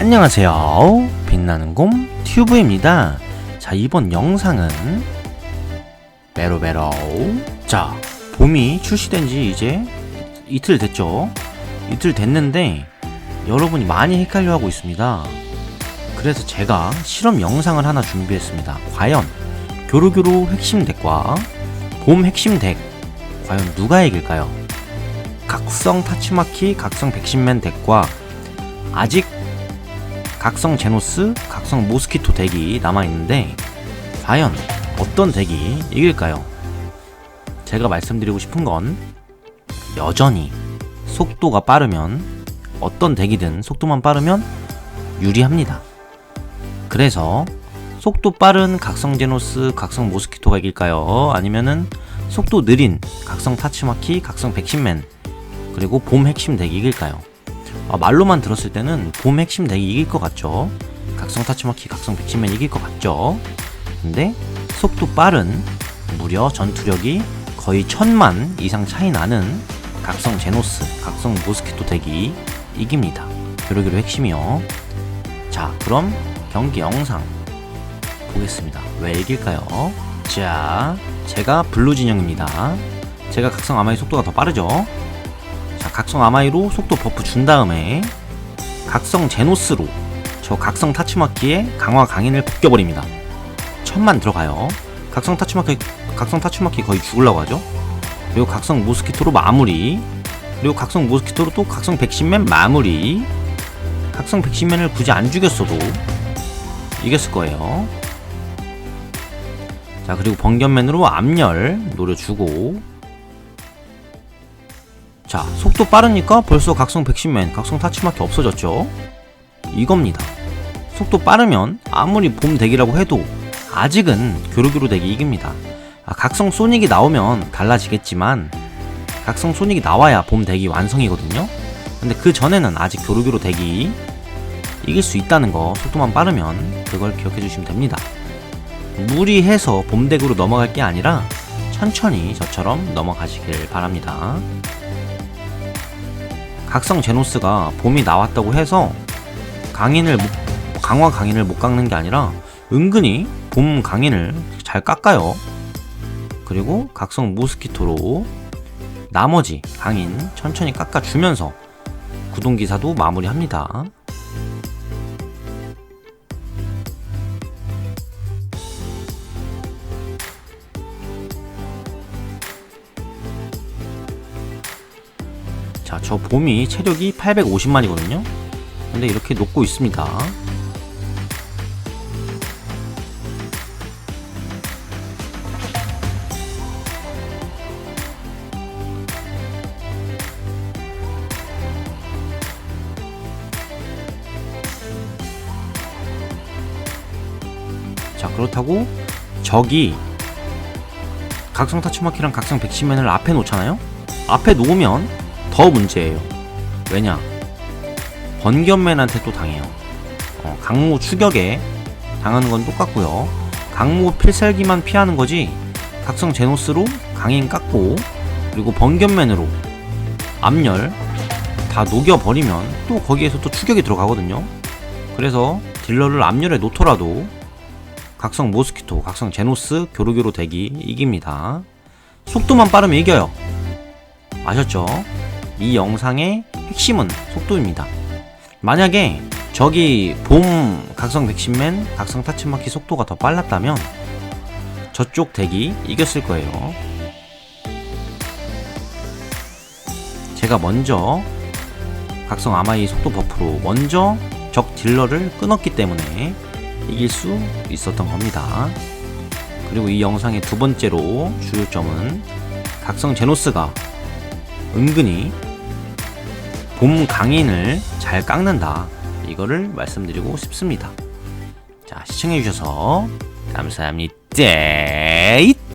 안녕하세요. 빛나는 곰 튜브입니다. 자, 이번 영상은 베로베로. 자, 봄이 출시된 지 이제 이틀 됐죠? 이틀 됐는데 여러분이 많이 헷갈려 하고 있습니다. 그래서 제가 실험 영상을 하나 준비했습니다. 과연 교루교루 핵심 덱과 봄 핵심 덱 과연 누가 이길까요? 각성 타치마키, 각성 백신맨 덱과 아직 각성 제노스, 각성 모스키토 덱이 남아있는데 과연 어떤 덱이 이길까요? 제가 말씀드리고 싶은 건 여전히 속도가 빠르면 어떤 덱이든 속도만 빠르면 유리합니다. 그래서 속도 빠른 각성 제노스, 각성 모스키토가 이길까요? 아니면은 속도 느린 각성 타치마키, 각성 백신맨 그리고 봄 핵심 덱이 이길까요? 아, 말로만 들었을 때는 봄 핵심 덱이 이길 것 같죠. 각성 타치마키, 각성 백신맨 이길 것 같죠. 근데 속도 빠른 무려 전투력이 거의 천만 이상 차이 나는 각성 제노스, 각성 모스키토 덱이 이깁니다. 교류교류 핵심이요. 자, 그럼 경기 영상 보겠습니다. 왜 이길까요? 자, 제가 블루 진영입니다. 제가 각성 아마의 속도가 더 빠르죠? 자, 각성 아마이로 속도 버프 준 다음에 각성 제노스로 저 각성 타치마키의 강화 강인을 벗겨버립니다. 천만 들어가요. 각성 타치마키, 각성 타치마키 거의 죽으려고 하죠. 그리고 각성 모스키토로 마무리. 그리고 각성 모스키토로 또 각성 백신맨 마무리. 각성 백신맨을 굳이 안 죽였어도 이겼을 거예요. 자, 그리고 번견맨으로 암열 노려주고 자, 속도 빠르니까 벌써 각성 백신맨, 각성 타치마키 없어졌죠? 이겁니다. 속도 빠르면 아무리 봄 덱이라고 해도 아직은 교루교루 덱이 이깁니다. 아, 각성 소닉이 나오면 달라지겠지만 각성 소닉이 나와야 봄 덱이 완성이거든요? 근데 그 전에는 아직 교루교루 덱이 이길 수 있다는 거 속도만 빠르면 그걸 기억해 주시면 됩니다. 무리해서 봄 덱으로 넘어갈 게 아니라 천천히 저처럼 넘어가시길 바랍니다. 각성 제노스가 봄이 나왔다고 해서 강인을 못- 강화 강인을 못 깎는 게 아니라 은근히 봄 강인을 잘 깎아요. 그리고 각성 모스키토로 나머지 강인 천천히 깎아주면서 구동기사도 마무리합니다. 자, 저 봄이 체력이 850만이거든요. 근데 이렇게 녹고 있습니다. 자, 그렇다고 적이 각성 타치마키랑 각성 백신맨을 앞에 놓잖아요? 앞에 놓으면 더 문제예요. 왜냐? 번견맨한테 또 당해요. 어, 강무 추격에 당하는 건 똑같고요. 강무 필살기만 피하는 거지. 각성 제노스로 강인 깎고 그리고 번견맨으로 암열 다 녹여버리면 또 거기에서 또 추격이 들어가거든요. 그래서 딜러를 암열에 놓더라도 각성 모스키토, 각성 제노스, 교루교루 덱이 이깁니다. 속도만 빠르면 이겨요. 아셨죠? 이 영상의 핵심은 속도입니다. 만약에 저기 봄 각성 백신맨, 각성 타치마키 속도가 더 빨랐다면 저쪽 덱이 이겼을 거예요. 제가 먼저 각성 아마이 속도 버프로 먼저 적 딜러를 끊었기 때문에 이길 수 있었던 겁니다. 그리고 이 영상의 두 번째로 주요점은 각성 제노스가 은근히 봄 강인을 잘 깎는다. 이거를 말씀드리고 싶습니다. 자, 시청해주셔서 감사합니다.